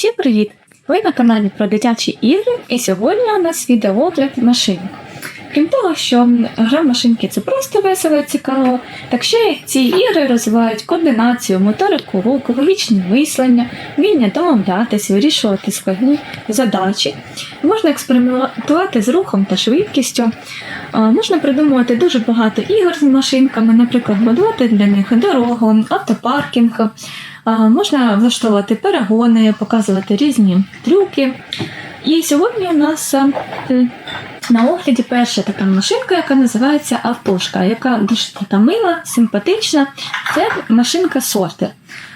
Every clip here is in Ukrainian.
Всім привіт! Ви на каналі про дитячі ігри, і сьогодні у нас відеоогляд машин. Крім того, що гра в машинки це просто весело і цікаво, так ще ці ігри розвивають координацію, моторику рук, логічне мислення, вміння домовлятись, вирішувати складні задачі. Можна експериментувати з рухом та швидкістю. Можна придумувати дуже багато ігор з машинками, наприклад, будувати для них дорогу, автопаркінг. Можна влаштовувати перегони, показувати різні трюки. І сьогодні у нас е, на огляді перша така машинка, яка називається Автошка, яка дуже така мила, симпатична. Це машинка сортер.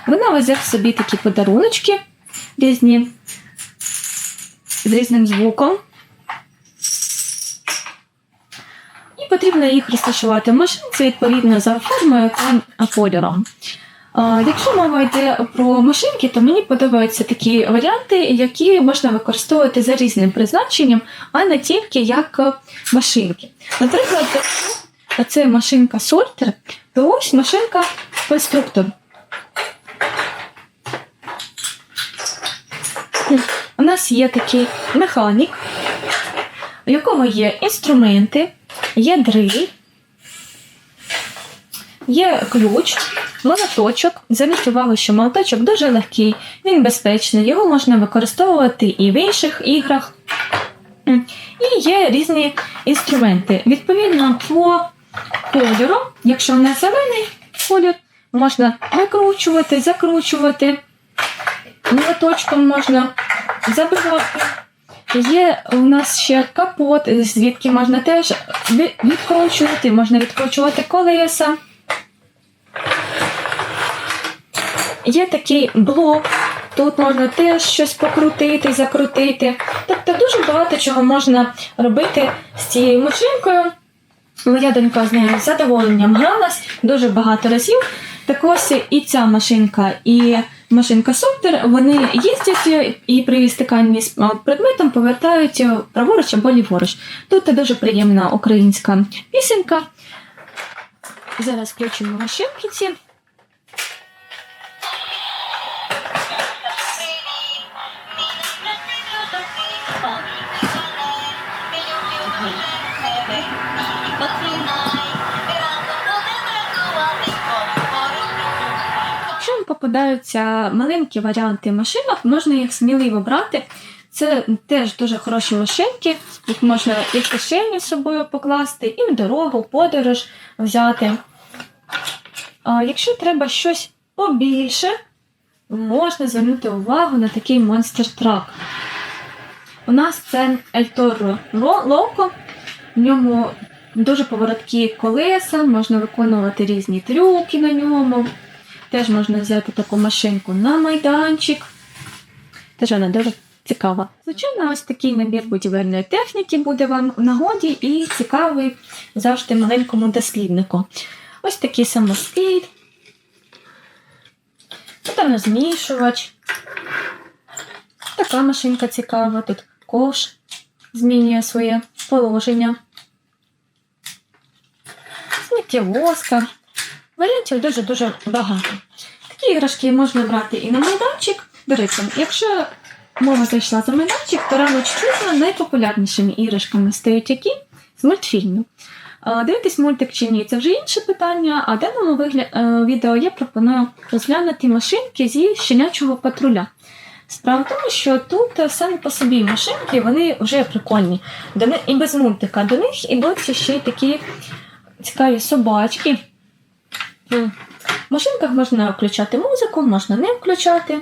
Вона везе в собі такі подаруночки різні з різним звуком. І потрібно їх розташувати в машинці відповідно за формою та кольором. Якщо мова йде про машинки, то мені подобаються такі варіанти, які можна використовувати за різним призначенням, а не тільки як е, машинки. Наприклад, це машинка сортер, то ось машинка конструктор. У нас є такий механік, у якого є інструменти, є дриль, є ключ, молоточок. Зверніть увагу, що молоточок дуже легкий, він безпечний, його можна використовувати і в інших іграх. І є різні інструменти. Відповідно, по кольору, якщо в нас зелений колір, можна викручувати, закручувати, молоточком можна забивати. Є у нас ще капот, звідки можна теж відкручувати, можна відкручувати колеса. Є такий блок, тут можна теж щось покрутити, закрутити. Тобто дуже багато чого можна робити з цією машинкою. Моя донька з нею з задоволенням гралась дуже багато разів. Так ось і ця машинка, і машинка Соптер, вони їздять і при стиканні з предметом повертають праворуч або ліворуч. Тут дуже приємна українська пісенька. Зараз включимо машинки. Якщо попадаються маленькі варіанти машинок, можна їх сміливо брати. Це теж дуже хороші машинки, їх можна і в кишені з собою покласти, і в дорогу, подорож взяти. А якщо треба щось побільше, можна звернути увагу на такий монстр трак. У нас це El Toro Loco, в ньому дуже повороткі колеса, можна виконувати різні трюки на ньому. Теж можна взяти таку машинку на майданчик. Теж вона дуже цікава. Звичайно, ось такий набір будівельної техніки буде вам в нагоді і цікавий завжди маленькому досліднику. Ось такий самоскид, змішувач. Така машинка цікава. Тут кош змінює своє положення. Сміттєвозка. Варіантів дуже-дуже багато. Такі іграшки можна брати і на майданчик. До якщо мова зайшла за майданчик, то рано чи пізно найпопулярнішими іграшками стають які з мультфільмів. Дивитись мультик чи ні, це вже інше питання. А в даному е, відео я пропоную розглянути машинки зі щенячого патруля. Справа в тому, що тут е, самі по собі машинки вони вже прикольні. До них і без мультика. До них ідуть ще й такі цікаві собачки. М. В машинках можна включати музику, можна не включати.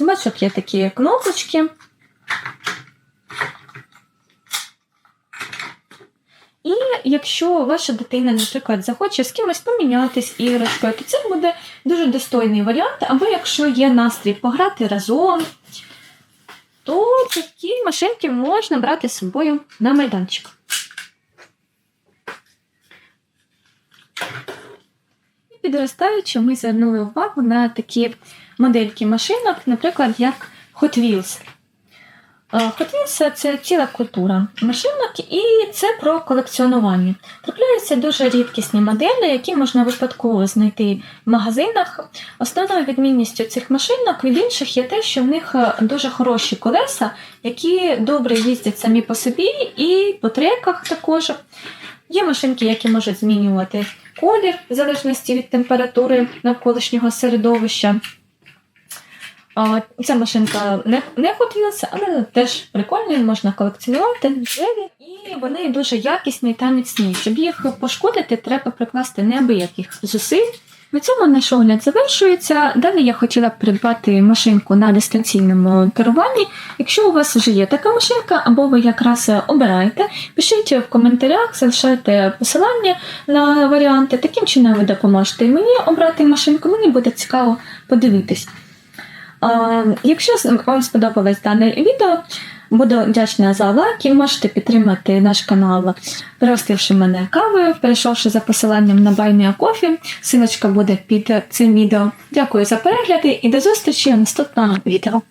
У є такі кнопочки. І якщо ваша дитина, наприклад, захоче з кимось помінятись іграшкою, то це буде дуже достойний варіант. Або якщо є настрій пограти разом, то такі машинки можна брати з собою на майданчик. Підростаючи, ми звернули увагу на такі модельки машинок, наприклад, як Hot Wheels. Hot Wheels – це ціла культура машинок, і це про колекціонування. Трапляються дуже рідкісні моделі, які можна випадково знайти в магазинах. Основною відмінністю цих машинок від інших є те, що в них е, дуже хороші колеса, які добре їздять самі по собі, і по треках також. Є машинки, які можуть змінювати колір в залежності від температури навколишнього середовища. Ця машинка не, не Hot але теж прикольна, можна колекціонувати. живі. І вони дуже якісні та міцні. Щоб їх пошкодити, треба прикласти неабияких зусиль. На цьому наш огляд завершується. Далі я хотіла б придбати машинку на дистанційному керуванні. Якщо у вас вже є така машинка, або ви якраз обираєте, пишіть в коментарях, залишайте посилання на варіанти. Таким чином ви допоможете мені обрати машинку, мені буде цікаво подивитись. Якщо вам сподобалось дане відео, буду вдячна за лайки. Можете підтримати наш канал, пригостивши мене кавою, перейшовши за посиланням на Buy Coffee. Силочка буде під цим відео. Дякую за перегляди і до зустрічі в наступному відео.